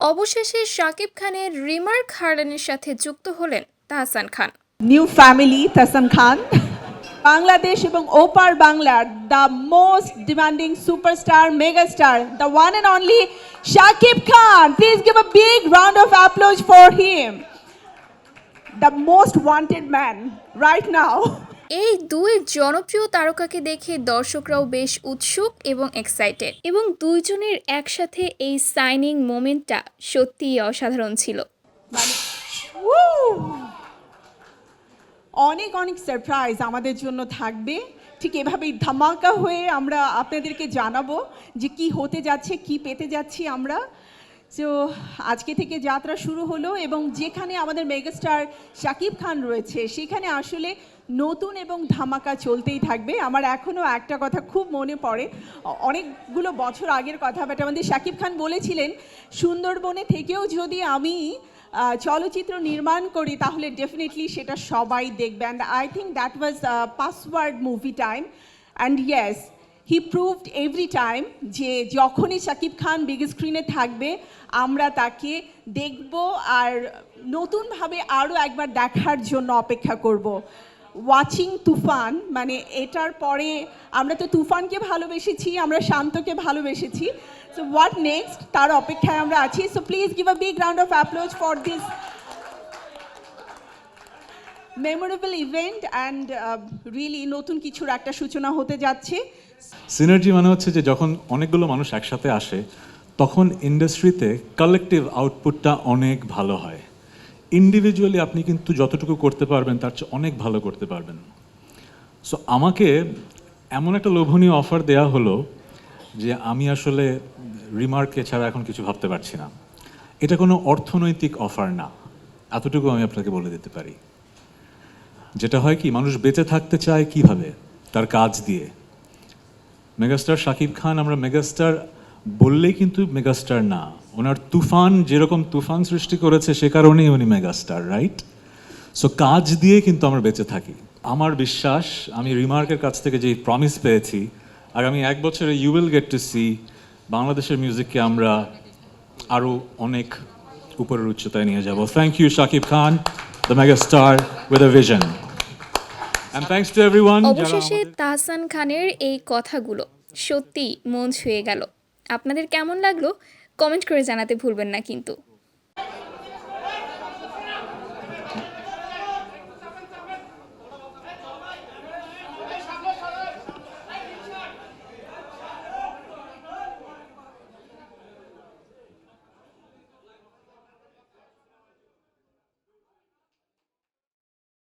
অবশেষে শাকিব খানের রিমার হার্ডেনের সাথে যুক্ত হলেন তাহসান খান। New family Tahsan Khan. Bangladesh এবং ওপার বাংলার the most demanding superstar megastar the one and only Shakib Khan. Please give a big round of applause for him the most wanted man right now এই দুই জনপ্রিয় তারকাকে দেখে দর্শকরাও বেশ উৎসুক এবং এক্সাইটেড এবং দুইজনের একসাথে এই সাইনিং মোমেন্টটা সত্যিই অসাধারণ ছিল! অনেক অনেক সারপ্রাইজ আমাদের জন্য থাকবে। ঠিক এভাবেই ধামাকা হয়ে আমরা আপনাদেরকে জানাব যে কি হতে যাচ্ছে, কি পেতে যাচ্ছি আমরা। তো আজকে থেকে যাত্রা শুরু হলো এবং যেখানে আমাদের মেগাস্টার শাকিব খান রয়েছে, সেখানে আসলে নতুন এবং ধামাকা চলতেই থাকবে। আমার এখনও একটা কথা খুব মনে পড়ে। অনেকগুলো বছর আগের কথা বাট আমাদের শাকিব খান বলেছিলেন, সুন্দরবনে থেকেও যদি আমি চলচ্চিত্র নির্মাণ করি, তাহলে ডেফিনেটলি সেটা সবাই দেখবে। And I think that was password movie time and yes he proved every time যে যখনই শাকিব খান বিগ স্ক্রিনে থাকবে, আমরা তাকে দেখব আর নতুনভাবে আরও একবার দেখার জন্য অপেক্ষা করব। ওয়াচিং তুফান মানে এটার পরে আমরা তো তুফানকে ভালোবেসেছি, আমরা শান্তকে ভালোবেসেছি। সো হোয়াট নেক্সট তার অপেক্ষায় আমরা আছি। So please give a big round of applause for this memorable event and really নতুন কিছুর একটা সূচনা হতে যাচ্ছে। সিনার্জি মানে হচ্ছে যে যখন অনেকগুলো মানুষ একসাথে আসে, তখন ইন্ডাস্ট্রিতে কালেকটিভ আউটপুটটা অনেক ভালো হয়। ইন্ডিভিজুয়ালি আপনি কিন্তু যতটুকু করতে পারবেন, তার চেয়ে অনেক ভালো করতে পারবেন। সো আমাকে এমন একটা লোভনীয় অফার দেয়া হলো যে আমি আসলে রিমার্কে ছাড়া এখন কিছু ভাবতে পারছি না। এটা কোনো অর্থনৈতিক অফার না। এতটুকু আমি আপনাকে বলে দিতে পারি। যেটা হয় কি, মানুষ বেঁচে থাকতে চায় কীভাবে? তার কাজ দিয়ে। মেগাস্টার শাকিব খান, আমরা মেগাস্টার বললেই কিন্তু মেগাস্টার না। ওনার তুফান, যেরকম তুফান সৃষ্টি করেছে, সে কারণেই উনি মেগাস্টার রাইট সো কাজ দিয়ে কিন্তু আমরা বেঁচে থাকি। আমার বিশ্বাস, আমি রিমার্কের কাছ থেকে যে প্রমিস পেয়েছি আগামী এক বছরে you will get to see বাংলাদেশের মিউজিককে আমরা আরও অনেক উপরের উচ্চতায় নিয়ে যাব। Thank you Shakib Khan the megastar with a vision and thanks to everyone অবশেষে তাহসান খানের এই কথাগুলো সত্যি মন ছুঁয়ে গেল। আপনাদের কেমন লাগল? কমেন্ট করে জানাতে ভুলবেন না কিন্তু।